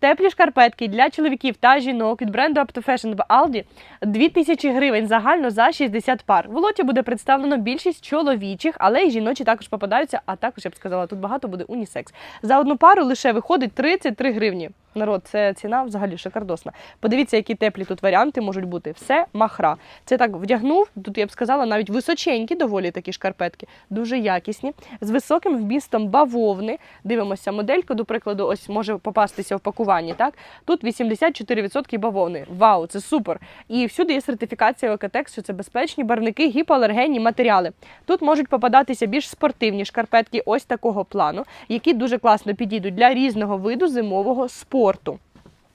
Теплі шкарпетки для чоловіків та жінок від бренду Up to Fashion в Aldi 2000 гривень загально за 60 пар. В лоті буде представлено більшість чоловічих, але й жіночі також попадаються. А також я б сказала, тут багато буде унісекс. За одну пару лише виходить 33 гривні. Народ, це ціна взагалі шикардосна. Подивіться, які теплі тут варіанти можуть бути. Все махра. Це так вдягнув. Тут я б сказала, навіть височенькі, доволі такі шкарпетки, дуже якісні, з високим вмістом бавовни. Дивимося модельку, до прикладу, ось може попастися в пакуванні. Так тут 84% бавовни. Вау, це супер! І всюди є сертифікація ОКТЕКС, що це безпечні барвники, гіпоалергенні матеріали. Тут можуть попадатися більш спортивні шкарпетки, ось такого плану, які дуже класно підійдуть для різного виду зимового спорту спорту.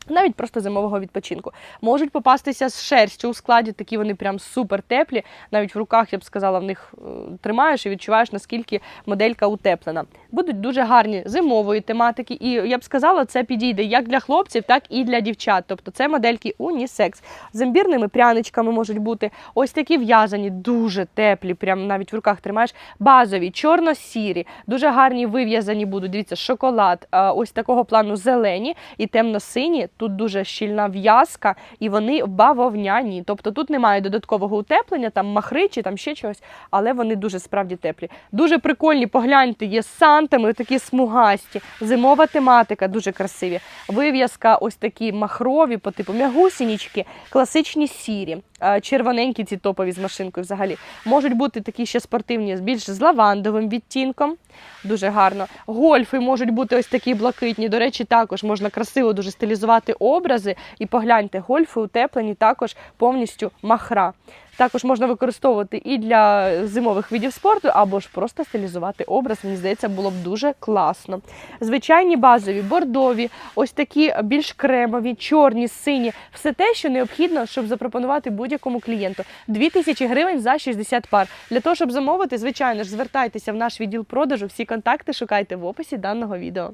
Навіть просто зимового відпочинку. Можуть попастися з шерстю у складі, такі вони прям супер теплі. Навіть в руках, я б сказала, в них е, тримаєш і відчуваєш, наскільки моделька утеплена. Будуть дуже гарні зимової тематики, і я б сказала, це підійде як для хлопців, так і для дівчат. Тобто це модельки унісекс. З імбірними пряничками можуть бути. Ось такі в'язані, дуже теплі, прям навіть в руках тримаєш. Базові, чорно-сірі, дуже гарні вив'язані будуть. Дивіться, шоколад, ось такого плану зелені і темно-сині. Тут дуже щільна в'язка, і вони бавовняні. Тобто тут немає додаткового утеплення, там махри чи там ще чогось, але вони дуже справді теплі. Дуже прикольні, погляньте, є сантами, такі смугасті, зимова тематика, дуже красиві. Вив'язка, ось такі махрові, по типу м'ягусінічки, класичні сірі, червоненькі ці топові з машинкою взагалі. Можуть бути такі ще спортивні, більш з лавандовим відтінком. Дуже гарно. Гольфи можуть бути ось такі блакитні. До речі, також можна красиво дуже стилізувати образи. І погляньте, гольфи утеплені також повністю махра. Також можна використовувати і для зимових видів спорту, або ж просто стилізувати образ. Мені здається, було б дуже класно. Звичайні базові, бордові, ось такі більш кремові, чорні, сині. Все те, що необхідно, щоб запропонувати будь-якому клієнту. 2000 гривень за 60 пар. Для того, щоб замовити, звичайно ж, звертайтеся в наш відділ продажу. Всі контакти шукайте в описі даного відео.